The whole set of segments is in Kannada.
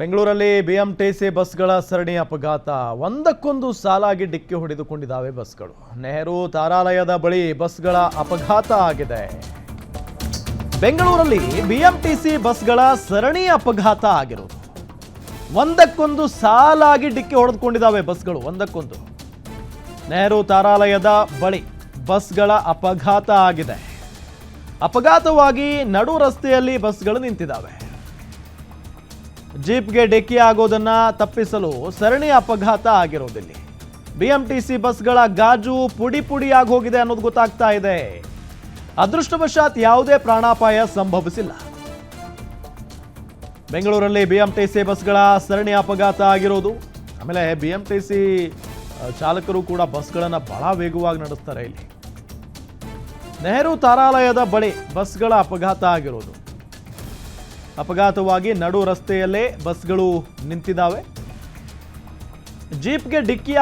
ಬೆಂಗಳೂರಲ್ಲಿ ಬಿ ಎಂ ಟಿ ಸಿ ಬಸ್ಗಳ ಸರಣಿ ಅಪಘಾತ. ಒಂದಕ್ಕೊಂದು ಸಾಲಾಗಿ ಡಿಕ್ಕಿ ಹೊಡೆದುಕೊಂಡಿದ್ದಾವೆ ಬಸ್ಗಳು. ನೆಹರು ತಾರಾಲಯದ ಬಳಿ ಬಸ್ಗಳ ಅಪಘಾತ ಆಗಿದೆ. ಬೆಂಗಳೂರಲ್ಲಿ ಬಿ ಎಂ ಟಿ ಸಿ ಬಸ್ಗಳ ಸರಣಿ ಅಪಘಾತ ಆಗಿರೋದು. ಒಂದಕ್ಕೊಂದು ಸಾಲಾಗಿ ಡಿಕ್ಕಿ ಹೊಡೆದುಕೊಂಡಿದ್ದಾವೆ ಬಸ್ಗಳು, ಒಂದಕ್ಕೊಂದು. ನೆಹರು ತಾರಾಲಯದ ಬಳಿ ಬಸ್ಗಳ ಅಪಘಾತ ಆಗಿದೆ. ಅಪಘಾತವಾಗಿ ನಡು ರಸ್ತೆಯಲ್ಲಿ ಬಸ್ಗಳು ನಿಂತಿದ್ದಾವೆ. ಜೀಪ್ಗೆ ಡೆಕ್ಕಿ ಆಗೋದನ್ನ ತಪ್ಪಿಸಲು ಸರಣಿ ಅಪಘಾತ ಆಗಿರೋದಿಲ್ಲಿ. ಬಿಎಂಟಿಸಿ ಬಸ್ಗಳ ಗಾಜು ಪುಡಿ ಪುಡಿಯಾಗಿ ಹೋಗಿದೆ ಅನ್ನೋದು ಗೊತ್ತಾಗ್ತಾ ಇದೆ. ಅದೃಷ್ಟವಶಾತ್ ಯಾವುದೇ ಪ್ರಾಣಾಪಾಯ ಸಂಭವಿಸಿಲ್ಲ. ಬೆಂಗಳೂರಲ್ಲಿ ಬಿಎಂಟಿಸಿ ಬಸ್ಗಳ ಸರಣಿ ಅಪಘಾತ ಆಗಿರೋದು. ಆಮೇಲೆ ಬಿಎಂಟಿಸಿ ಚಾಲಕರು ಕೂಡ ಬಸ್ಗಳನ್ನು ಬಹಳ ವೇಗವಾಗಿ ನಡೆಸ್ತಾರೆ ಇಲ್ಲಿ. ನೆಹರು ತಾರಾಲಯದ ಬಳಿ ಬಸ್ಗಳ ಅಪಘಾತ ಆಗಿರೋದು. ಅಪಘಾತವಾಗಿ ನಡು ರಸ್ತೆಯಲ್ಲೇ ಬಸ್ಗಳು ನಿಂತಿದ್ದಾವೆ. ಜೀಪ್ಗೆ ಡಿಕ್ಕಿ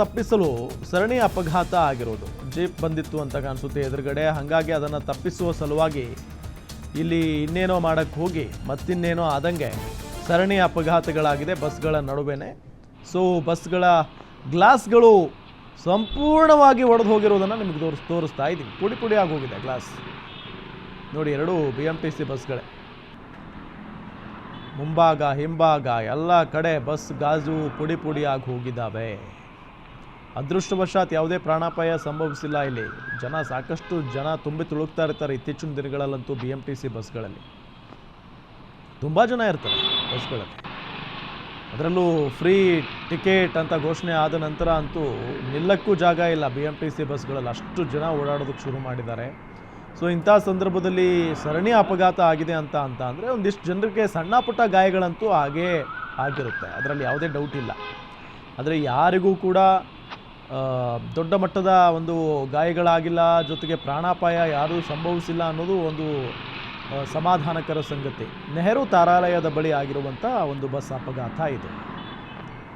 ತಪ್ಪಿಸಲು ಸರಣಿ ಅಪಘಾತ ಆಗಿರೋದು. ಜೀಪ್ ಬಂದಿತ್ತು ಅಂತ ಕಾಣಿಸುತ್ತೆ ಎದುರುಗಡೆ. ಹಾಗಾಗಿ ಅದನ್ನು ತಪ್ಪಿಸುವ ಸಲುವಾಗಿ ಇಲ್ಲಿ ಇನ್ನೇನೋ ಮಾಡಕ್ಕೆ ಹೋಗಿ, ಮತ್ತಿನ್ನೇನೋ ಆದಂಗೆ ಸರಣಿ ಅಪಘಾತಗಳಾಗಿದೆ ಬಸ್ಗಳ ನಡುವೆನೆ. ಸೊ ಬಸ್ಗಳ ಗ್ಲಾಸ್ಗಳು ಸಂಪೂರ್ಣವಾಗಿ ಒಡೆದು ಹೋಗಿರೋದನ್ನು ನಿಮಗೆ ತೋರಿಸ್, ತೋರಿಸ್ತಾ ಇದ್ದೀನಿ. ಪುಡಿ ಪುಡಿ ಆಗೋಗಿದೆ ಗ್ಲಾಸ್. ನೋಡಿ, ಎರಡು ಬಿ ಎಂ ಟಿ ಸಿ ಬಸ್ಗಳೇ. ಮುಂಭಾಗ, ಹಿಂಭಾಗ, ಎಲ್ಲ ಕಡೆ ಬಸ್, ಗಾಜು, ಪುಡಿ ಪುಡಿಯಾಗಿ ಹೋಗಿದ್ದಾವೆ. ಅದೃಷ್ಟವಶಾತ್ ಯಾವುದೇ ಪ್ರಾಣಾಪಾಯ ಸಂಭವಿಸಿಲ್ಲ ಇಲ್ಲಿ. ಜನ ಸಾಕಷ್ಟು ಜನ ತುಂಬಿ ತುಳುಕ್ತಾ ಇರ್ತಾರೆ ಇತ್ತೀಚಿನ ದಿನಗಳಲ್ಲಂತೂ ಬಿ ಎಂ ಟಿ ಸಿ ಬಸ್ಗಳಲ್ಲಿ. ತುಂಬ ಜನ ಇರ್ತಾರೆ ಬಸ್ಗಳಲ್ಲಿ. ಅದರಲ್ಲೂ ಫ್ರೀ ಟಿಕೆಟ್ ಅಂತ ಘೋಷಣೆ ಆದ ನಂತರ ಅಂತೂ ನಿಲ್ಲಕ್ಕೂ ಜಾಗ ಇಲ್ಲ ಬಿ ಎಂ ಟಿ ಸಿ ಬಸ್ಗಳಲ್ಲಿ. ಅಷ್ಟು ಜನ ಓಡಾಡೋದಕ್ಕೆ ಶುರು ಮಾಡಿದ್ದಾರೆ. ಸೊ ಇಂಥ ಸಂದರ್ಭದಲ್ಲಿ ಸರಣಿ ಅಪಘಾತ ಆಗಿದೆ ಅಂತ ಅಂತ ಅಂದರೆ ಒಂದಿಷ್ಟು ಜನರಿಗೆ ಸಣ್ಣ ಪುಟ್ಟ ಗಾಯಗಳಂತೂ ಹಾಗೇ ಆಗಿರುತ್ತೆ. ಅದರಲ್ಲಿ ಯಾವುದೇ ಡೌಟ್ ಇಲ್ಲ. ಆದರೆ ಯಾರಿಗೂ ಕೂಡ ದೊಡ್ಡ ಮಟ್ಟದ ಒಂದು ಗಾಯಗಳಾಗಿಲ್ಲ, ಜೊತೆಗೆ ಪ್ರಾಣಾಪಾಯ ಯಾರೂ ಸಂಭವಿಸಿಲ್ಲ ಅನ್ನೋದು ಒಂದು ಸಮಾಧಾನಕರ ಸಂಗತಿ. ನೆಹರು ತಾರಾಲಯದ ಬಳಿ ಆಗಿರುವಂಥ ಒಂದು ಬಸ್ ಅಪಘಾತ ಇದು.